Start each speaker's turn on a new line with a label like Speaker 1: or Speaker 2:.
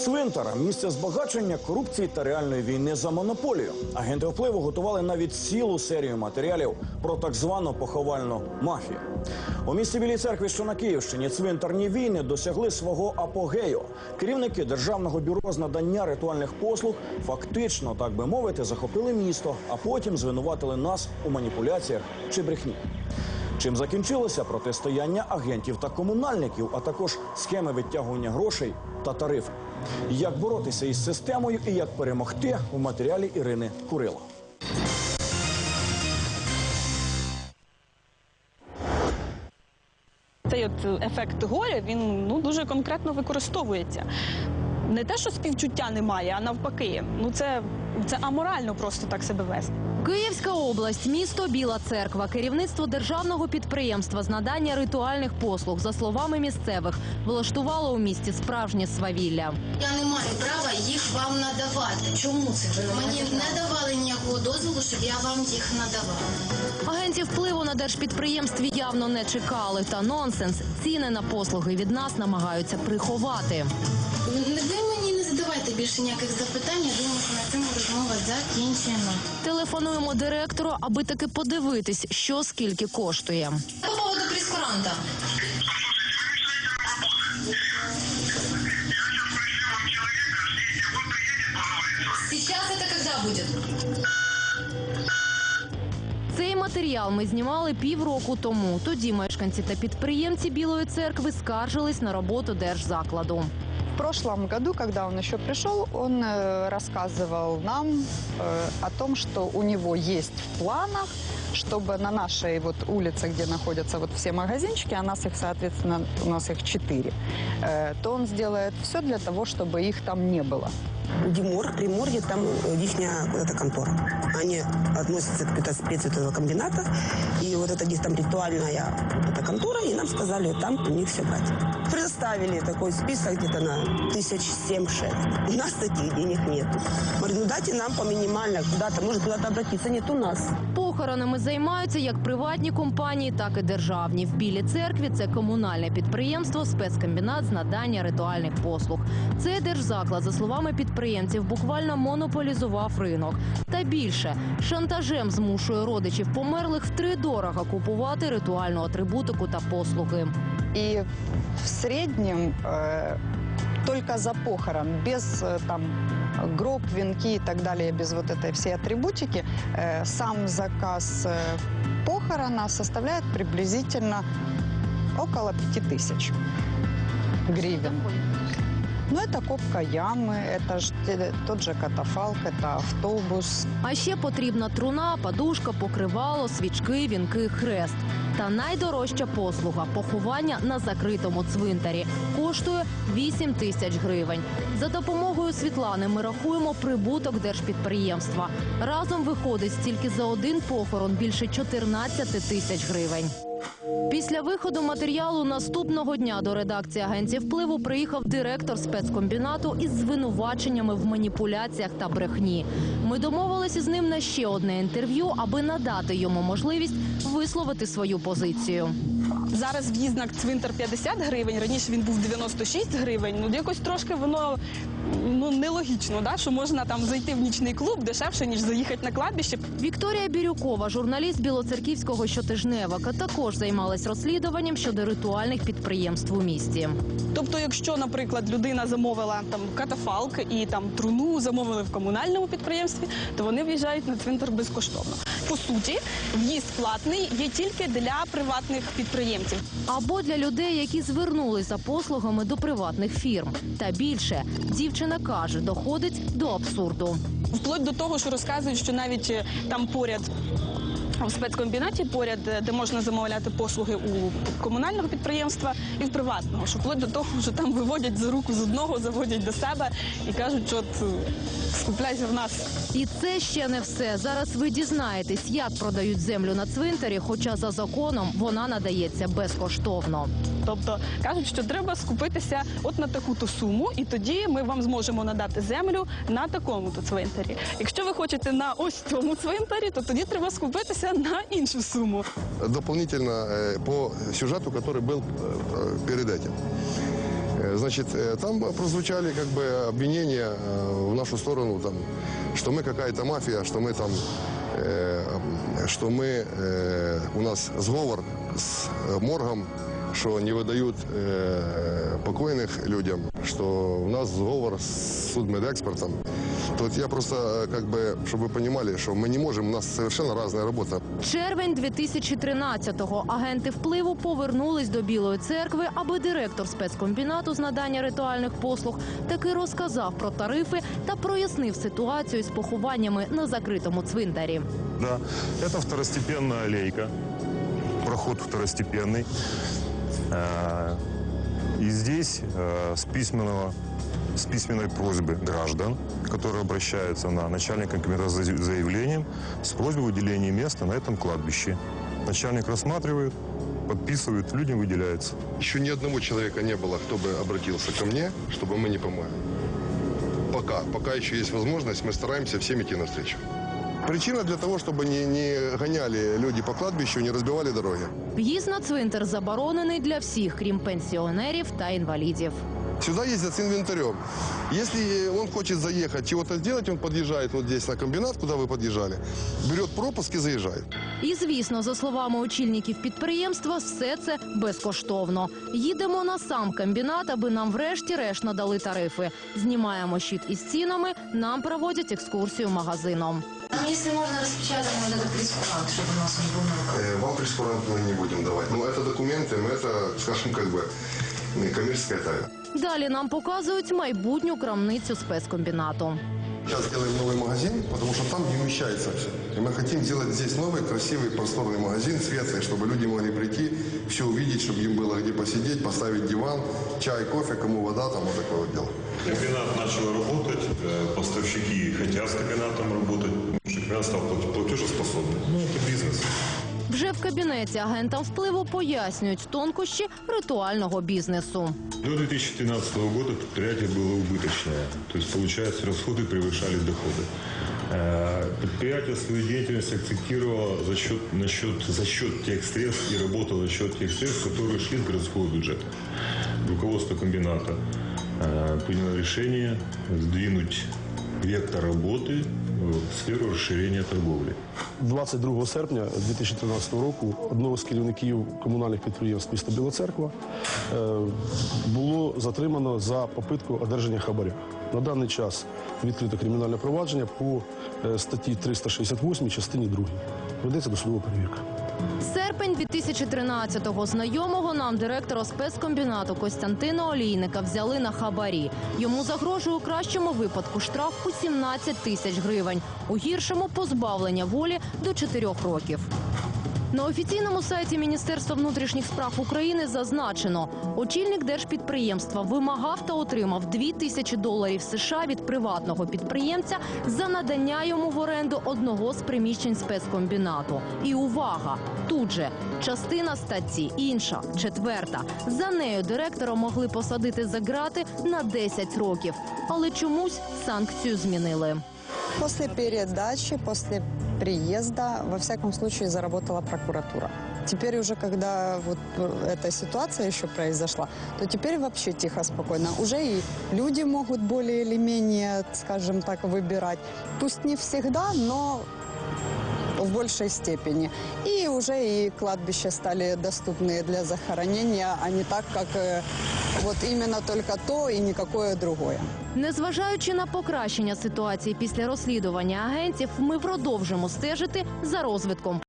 Speaker 1: Цвинтар місце збагачення, корупції та реальної війни за монополію. Агенти впливу готували навіть цілу серію матеріалів про так звану поховальну мафію. У місті Білій церкві, що на Київщині, цвинтарні війни досягли свого апогею. Керівники державного бюро з надання ритуальних послуг фактично, так би мовити, захопили місто, а потім звинуватили нас у маніпуляціях чи брехні. Чим закінчилося протистояння агентів та комунальників, а також схеми відтягування грошей та тарифи. Як боротися із системою і як перемогти у матеріалі Ірини Курило.
Speaker 2: Цей от ефект горя він ну дуже конкретно використовується. Не те, що співчуття немає, а навпаки, ну це, це аморально просто так себе вести.
Speaker 3: Київська область, місто Біла Церква, керівництво державного підприємства з надання ритуальних послуг, за словами місцевих, влаштувало у місті справжнє свавілля.
Speaker 4: Я не маю права їх вам надавати. Чому це ви мені не давали ніякого дозволу, щоб я вам їх надавала?
Speaker 3: Агентів впливу на держпідприємстві явно не чекали. Та нонсенс ціни на послуги від нас намагаються приховати.
Speaker 4: Не задавайте більше ніяких запитань. Я думаю, що на цьому розмова закінчена.
Speaker 3: Телефонуємо директору, аби таки подивитись, що скільки коштує.
Speaker 4: По поводу прескуранта. Сейчас это когда будет?
Speaker 3: Цей матеріал ми знімали півроку тому. Тоді мешканці та підприємці Білої церкви скаржились на роботу держзакладу
Speaker 5: В прошлом году, когда он еще пришел, он э, рассказывал нам э, о том, что у него есть в планах, чтобы на нашей вот улице, где находятся вот все магазинчики, а нас их, соответственно, у нас их четыре, э, то он сделает все для того, чтобы их там не было.
Speaker 6: Димор, Приморье, там их эта контора. Они относятся к это спецэтого комбината. И вот это где там ритуальная вот эта контора, и нам сказали там у них все брать. Предоставили такой список где-то на тысяч семь-шесть. У нас таких денег нет. Говорит, ну дайте нам по минимально куда-то, может куда-то обратиться, нет у нас.
Speaker 3: Похоронами займаються як приватні компанії, так і державні. В Білій церкві це комунальне підприємство, спецкомбінат з надання ритуальних послуг. Цей держзаклад, за словами підприємців, буквально монополізував ринок. Та більше шантажем змушує родичів померлих втридорога купувати ритуальну атрибутику та послуги.
Speaker 5: И в среднем э, только за похорон, без э, там гроб, венки и так далее, без вот этой всей атрибутики, э, сам заказ э, похорона составляет приблизительно около 5000 гривен. Ну, это копка ямы, это ж те- тот же катафалк, это автобус,
Speaker 3: А ще потрібна труна, подушка, покривало, свічки, вінки, хрест. Та найдорожча послуга поховання на закритому цвинтарі коштує 8 тисяч гривень. За допомогою Світлани ми рахуємо прибуток держпідприємства. Разом виходить стільки за один похорон більше 14 тисяч гривень. Після виходу матеріалу наступного дня до редакції агенції впливу приїхав директор спецкомбінату із звинуваченнями в маніпуляціях та брехні. Ми домовилися з ним на ще одне інтерв'ю, аби надати йому можливість висловити свою позицію.
Speaker 2: Зараз в'їзд на цвинтар 50 гривень, раніше він був 96 гривень. Ну якось трошки воно ну нелогічно, да? що можна там зайти в нічний клуб дешевше, ніж заїхати на кладбище.
Speaker 3: Вікторія Бірюкова, журналіст Білоцерківського щотижневика, також займалась розслідуванням щодо ритуальних підприємств у місті.
Speaker 2: Тобто, якщо, наприклад, людина замовила там катафалк і там труну замовили в комунальному підприємстві, то вони в'їжджають на цвинтар безкоштовно. По суті, в'їзд платний є тільки для приватних підприємців.
Speaker 3: Або для людей, які звернулись за послугами до приватних фірм. Та більше дівчина каже, доходить до абсурду.
Speaker 2: Вплоть до того, що розказують, що навіть е, там поряд. В спецкомбінаті поряд, е, де можна замовляти послуги у комунального підприємства і в приватного, що вплоть до того, що там виводять за руку з одного, заводять до себе і кажуть, що от, е, скупляйся в нас.
Speaker 3: І це ще не все. Зараз ви дізнаєтесь, як продають землю на цвинтарі, хоча за законом вона надається безкоштовно.
Speaker 2: Тобто кажуть, що треба скупитися от на таку-то суму, і тоді ми вам зможемо надати землю на такому-то цвинтарі. Якщо ви хочете на ось цьому цвинтарі, то тоді треба скупитися на іншу суму.
Speaker 7: дополнительно э, по сюжету, который был э, перед этим. Э, Э, Значит, э, там прозвучали как бы обвинения э, в нашу сторону, там, что мы какая-то мафия, что мы там, э, что мы, э, у нас сговор с э, моргом, что не выдают э, покойных людям, что у нас сговор с судмедэкспертом. Тут я просто, э, как бы, чтобы вы понимали, что мы не можем, у нас совершенно разная работа.
Speaker 3: Червень 2013-го. Агенти впливу повернулись до Білої церкви, аби директор спецкомбінату з надання ритуальних послуг таки розказав про тарифи та прояснив ситуацію з похованнями на закритому цвинтарі.
Speaker 8: Да, это второстепенная аллейка, проход второстепенный. Э, И здесь э, с письменного с письменной просьбы граждан, которые обращаются на начальника комитета с за- заявлением с просьбой выделения места на этом кладбище. Начальник рассматривает, подписывает, людям выделяется.
Speaker 7: Еще ни одного человека не было, кто бы обратился ко мне, чтобы мы не помогли. Пока, пока еще есть возможность, мы стараемся всем идти навстречу. Причина для того, чтобы не, не гоняли люди по кладбищу, не разбивали дороги.
Speaker 3: В'їзд на цвинтар заборонений для всіх, крім пенсіонерів та інвалідів.
Speaker 7: Сюда ездят с инвентарем. Если он хочет заехать, чего-то сделать, он подъезжает вот здесь на комбинат, куда вы подъезжали, берет пропуск и заезжает.
Speaker 3: І звісно, за словами очільників підприємства, все це безкоштовно. Їдемо на сам комбінат, аби нам врешті-решт надали тарифи. Знімаємо щит із цінами, нам проводять екскурсію магазином.
Speaker 4: Нам, если можно, распечатать вот этот прескурант, чтобы у нас он был на руках.
Speaker 7: Вам прескурант мы не будем давать. Но это документы, но это, скажем, как бы коммерческая тайна.
Speaker 3: Далі нам показують майбутню крамницю спецкомбінату.
Speaker 7: Сейчас делаем новый магазин, потому что там не вмещается все. И мы хотим сделать здесь новый, красивый, просторный магазин, светлый, чтобы люди могли прийти, все увидеть, чтобы им было где посидеть, поставить диван, чай, кофе, кому вода, там вот такое вот дело.
Speaker 8: Комбинат начал работать, э, поставщики хотят с комбинатом работать, потому что комбинат стал плат- платежеспособным. Ну, это бизнес.
Speaker 3: Вже в кабінеті агентам впливу пояснюють тонкощі ритуального бізнесу.
Speaker 8: До 2013 года предприятие было убыточное. То есть, получается, расходы превышали доходы. Э, Предприятие свою деятельность акцентировало за счет, на счет, за счет тех средств и работало за счет тех средств, которые шли из городского бюджета. Руководство комбината э, приняло решение сдвинуть вектор работы в сферу розширення торговлі.
Speaker 9: 22 серпня 2013 року одного з керівників комунальних підприємств міста Біла Церква е, було затримано за попитку одержання хабаря. На даний час відкрите кримінальне провадження по е, статті 368 частині 2. Ведеться досудова перевірка.
Speaker 3: Серпень 2013-го знайомого нам директора спецкомбінату Костянтина Олійника взяли на хабарі. Йому загрожує у кращому випадку штраф у 17 тисяч гривень, у гіршому позбавлення волі до 4 років. На офіційному сайті Міністерства внутрішніх справ України зазначено, очільник держпідприємства вимагав та отримав 2 тисячі доларів США від приватного підприємця за надання йому в оренду одного з приміщень спецкомбінату. І увага! Тут же частина статті, інша, четверта. За нею директора могли посадити за ґрати на 10 років, але чомусь санкцію змінили.
Speaker 5: После передачи, после приезда, во всяком случае, заработала прокуратура. Теперь уже, когда вот э, эта ситуация еще произошла, то теперь вообще тихо, спокойно. Уже и люди могут более или менее, скажем так, выбирать. Пусть не всегда, но в большей степени. И уже и кладбища стали доступны для захоронения, а не так, как э, вот именно только то и никакое другое.
Speaker 3: Незважаючи на покращення ситуації після розслідування агентів, ми продовжимо стежити за розвитком